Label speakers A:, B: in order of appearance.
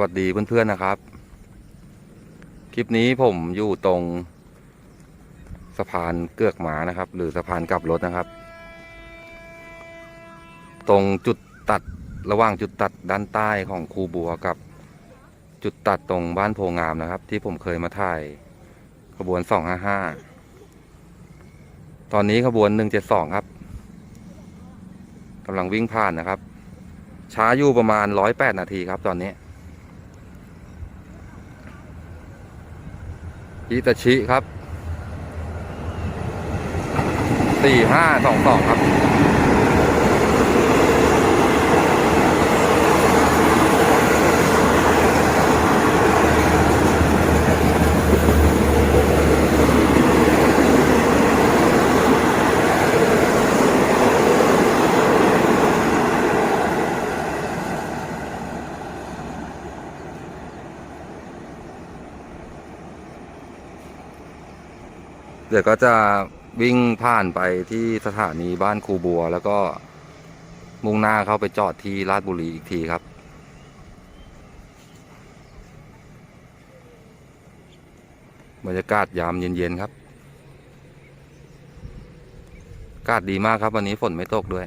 A: วัสดีเพื่อนๆนะครับ คลิปนี้ผมอยู่ตรงสะพานเกือกหมานะครับ หรือสะพานกลับรถนะครับ ตรงจุดตัดระหว่างจุดตัดด้านใต้ของคูบัวกับ จุดตัดตรงบ้านโพงามนะครับ ที่ผมเคยมาถ่ายขบวน 255 ตอนนี้ขบวน 172 ครับกำลังวิ่งผ่านนะครับ ช้าอยู่ประมาณ 108 นาทีครับตอนนี้ ฮิตาชิครับ 4522 ครับ เดี๋ยวก็จะวิ่งผ่านไปที่สถานีบ้านครูบัว แล้วก็มุ่งหน้าเข้าไปจอดที่ราชบุรีอีกทีครับ บรรยากาศยามเย็นๆครับ อากาศดีมากครับวันนี้ฝนไม่ตกด้วย